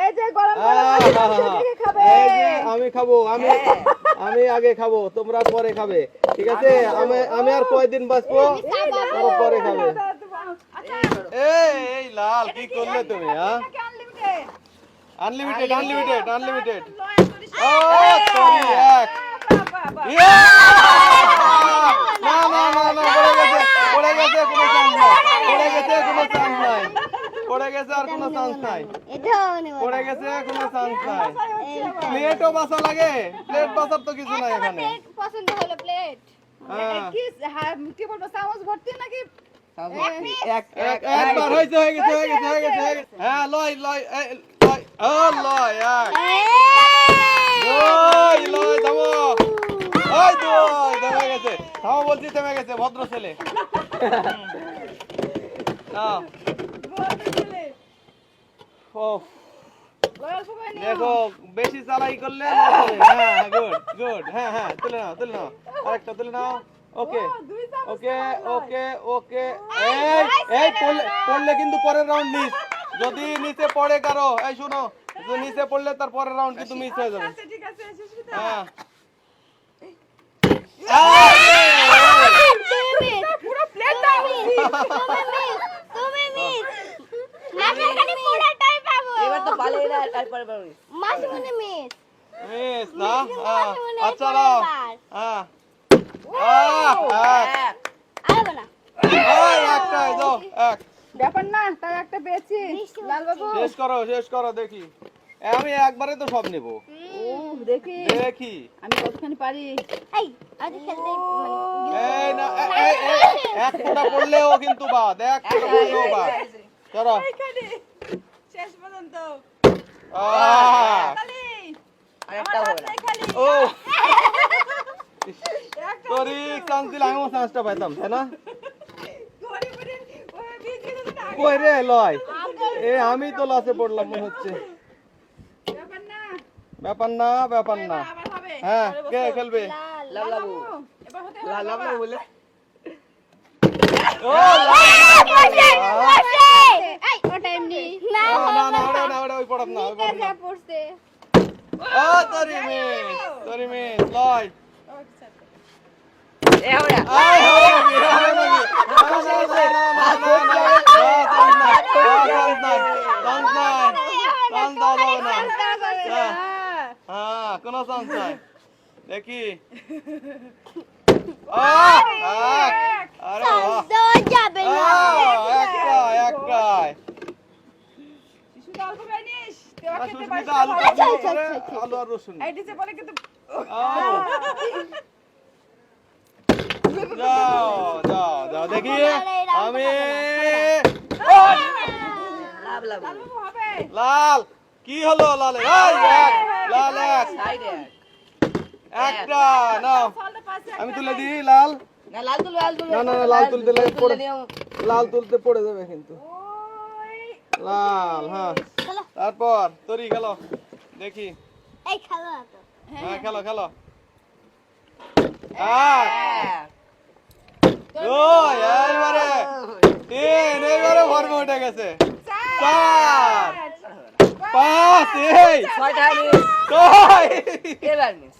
এই যে গরম গরম খাবে। আমি খাব আমি আমি আগে খাব তোমরা পরে খাবে ঠিক আছে? আমি আমি আর কয়দিন বাঁচবো? পরে খাবে। এই লাল কি করলে তুমি হ্যাঁ? আনলিমিটেড আনলিমিটেড আনলিমিটেড ও সরি এক! না না না না পড়ে গেছে পড়ে গেছে কোনো চান্স নাই। পড়ে গেছে কোনো চান্স নাই। পড়ে গেছে আর কোনো চান্স নাই। পড়ে গেছে কোনো চান্স নাই। প্লেটও বাঁচা লাগে। প্লেট বাঁচার তো কিছু নাই এখানে। পছন্দ হলো প্লেট হ্যাঁ। কি হ্যাঁ, কি বলব চামচ ভর্তি নাকি? এক এক একবার হয়েছে হয়ে গেছে হয়ে গেছে হয়ে গেছে হ্যাঁ লয় লয় লয় ও লয় লয় লয় থামো। ওই দুই থেমে গেছে। থামো বলছি থেমে গেছে ভদ্র ছেলে। নাও। ও লয়াল সবাই নিয়ে দেখো বেশি চালাই করলে loss হবে। হ্যাঁ গুড গুড হ্যাঁ হ্যাঁ তুলে নাও তুলে নাও আরেকটা তুলে নাও ওকে দুই চামচ ওকে ওকে ওকে এই এই পড়লে পড়লে কিন্তু পরের রাউন্ড মিস যদি নিচে পড়ে কারও এই শুনো যদি নিচে পড়লে তার পরের রাউন্ড কিন্তু মিস হয়ে যাবে আচ্ছা ঠিক আছে সুস্মিতা হ্যাঁ পুরো প্লেটটা তুমি মিস মাছের খালি পুরোটাই পাবো মিস। মিস। না? আচ্ছা নাও হ্যাঁ। ব্যাপার না একটা পেয়েছি। শেষ করো শেষ করো দেখি। আমি একবারে তো সব নেব। ও দেখি। দেখি। আমি কতখানি পারি। এই আজ খেলতে মানে এই না এই এই এক ফোঁটা পড়লেও কিন্তু বাদ এক ফোঁটা পড়লেও বাদ। চলো শেষ পর্যন্ত। আরেকটা হবে না ও! তোরই চান্স দিলে আমিও চান্সটা পাইতাম তাই না? কই রে লয়? এ আমি তো লাসে পড়লাম মনে হচ্ছে। ব্যাপার না। ব্যাপার না হ্যাঁ কে খেলবে? লাল লাভ লাভু লাভ বলে। ও বসে লাভ বসে এই ওটা এমনি না না না ওটা না ওটা ওই পড়াব না ওই পড়াব না যা পড়ছে ও তোরি মিস তোরি মিস লয় এ হবে না আয় হবে নাকি হবে নাকি না না না না না না চান্স নাই চান্স নাই চান্স নাই চান্স দাও দাও না হ্যাঁ হ্যাঁ কোনো চান্স নাই দেখি আহ, এক। আরে বাহ দেওয়া যাবে না আহ, একটাই একটাই শিশু অল্প বানিস না আলু আলু আর রসুন। এই বলে কিন্তু যাও যাও যাও দেখি। আমি লাভ লাভ লাল বাবু হবে লাল কি হলো লালে? এক লাল এক। একটা নাও। আমি তুলে দিই লাল। না লাল তুল লাল তুল না না না লাল তুলতে লাল পড়ে দিও লাল তুলতে পড়ে যাবে কিন্তু। লাল হ্যাঁ। তারপর তরি গেল দেখি। এই খেলো হ্যাঁ খেলো খেলো। আট দুই এইবারে তিন এইবারে ভরমে উঠে গেছে। চার পাঁচ এই। ছয়টা ছয়। এবার মিস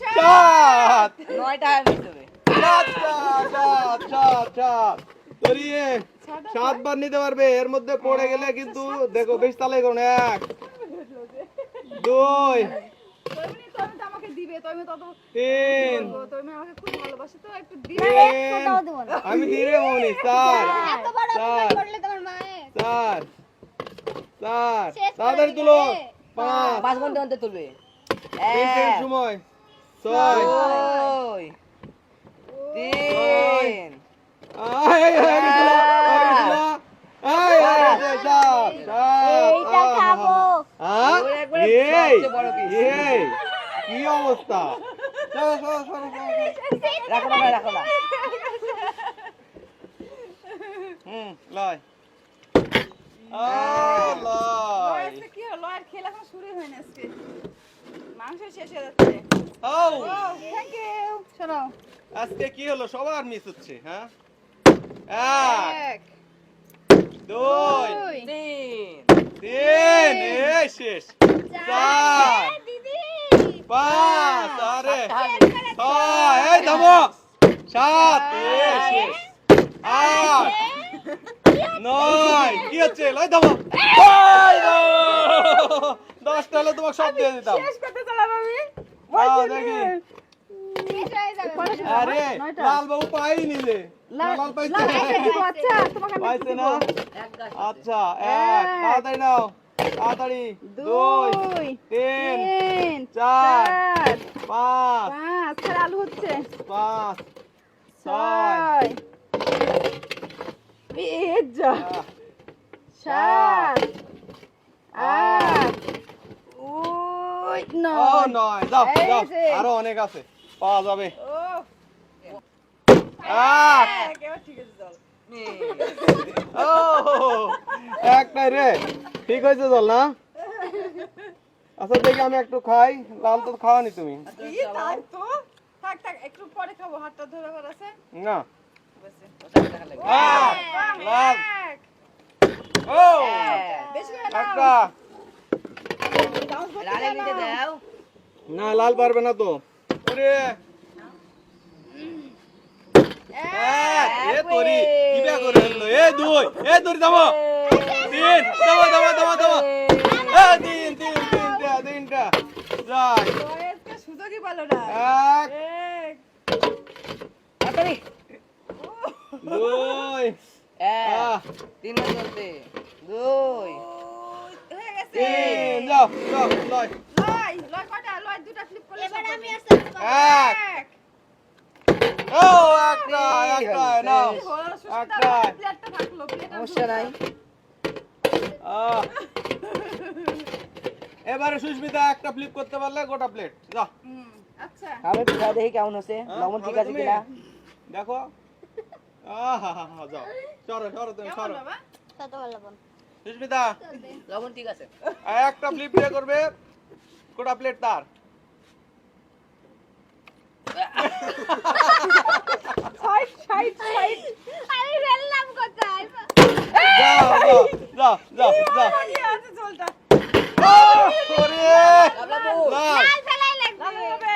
সাত। নয়টা মিস হবে সাত সাত সাত সাত সাত। তরিয়ে সাতবার নিতে পারবে এর মধ্যে পড়ে গেলে কিন্তু দেখো বেশ তালে কোন এক দুই আমি ধীরে মনি চার বড় চার। চার চার তাড়াতাড়ি তুলো পাঁচ। পাঁচ ঘণ্টা তুলবে। সময় ছয় দুই তিন আয়, হয়ে গেছিল, হয়ে গেছিল। আয়, হয়ে গেছে, সাত, সাত, এইটা আহ, খাব। হ্যাঁ? ওর একবারে এই, সবচেয়ে বড় piece। এই, কি অবস্থা? সরো, সরো, সরো। রাখো না রাখো না হুম, লয়। আজকে কি হলো? আর খেলা এখন শুরু হয় না আজকে। মাংস শেষ হয়ে যাচ্ছে। ও, ও থ্যাংক ইউ শোনো। আজকে কি হলো? সবার মিস হচ্ছে হ্যাঁ? এক। দুই। তিন। তিন। এই শেষ। চার। পাঁচ আরে ছয় এই থামো সাত আট নয় কি হচ্ছে? লয় থামো! দশটা হলে তোমাকে সব দিয়ে দিতাম। শেষ করতে চালাম আমি। দাও দেখি। আরে লাল বাবু পাইনি রে লাল পাইছে। আচ্ছা পাইছে না? এক আচ্ছা এক তাড়াতাড়ি নাও। তাড়াতাড়ি। দুই দুই তিন চার পাঁচ পাঁচ স্যার আলু হচ্ছে। পাঁচ ছয়। যা সাত। আট। ওই নয়। নয়। যাও যে। আরও অনেক আছে। পাওয়া যাবে। আট একটাই রে। ঠিক হয়েছে চল না? আচ্ছা দেখি আমি একটু খাই। লাল তো খাওয়ানি তুমি। থাক তো। থাক একটু পরে খাব হাতটা ধরে আছে। না। লাল। ও। একটা। না লাল পারবে না তো। ওরে! এ তোরি। কিবা করে আনলো এ দুই এ দামো তিন দামো দামো দামো দামো এ তিন তিন। যাই বয়সকে সুযোগই পেল না। এক। এক। তাড়াতাড়ি। দুই। এক তিন চলতে দুই। তিন যাও যাও লয়। লয় লয় কয়টা লয় দুটা ফ্লিপ করলে এবার আমি। আসতে এক। এক ও একটা একটা নাও। কি হলো, প্লেটটা থাকল প্লেটটা সমস্যা নাই। আহ। এবারে সুস্মিতা একটা ফ্লিপ করতে পারলে গোটা প্লেট যা আচ্ছা। আমি পিঠা দেখি কেমন হ্যাঁ, আছে লবণ ঠিক আছে কিনা? দেখো। আহা হা হা তুমি সরো। সুস্মিতা ঠিক আছে। একটা ফ্লিপ দিয়ে করবে। গোটা প্লেট তার। ওরে লাল ফেলাই লাগবে।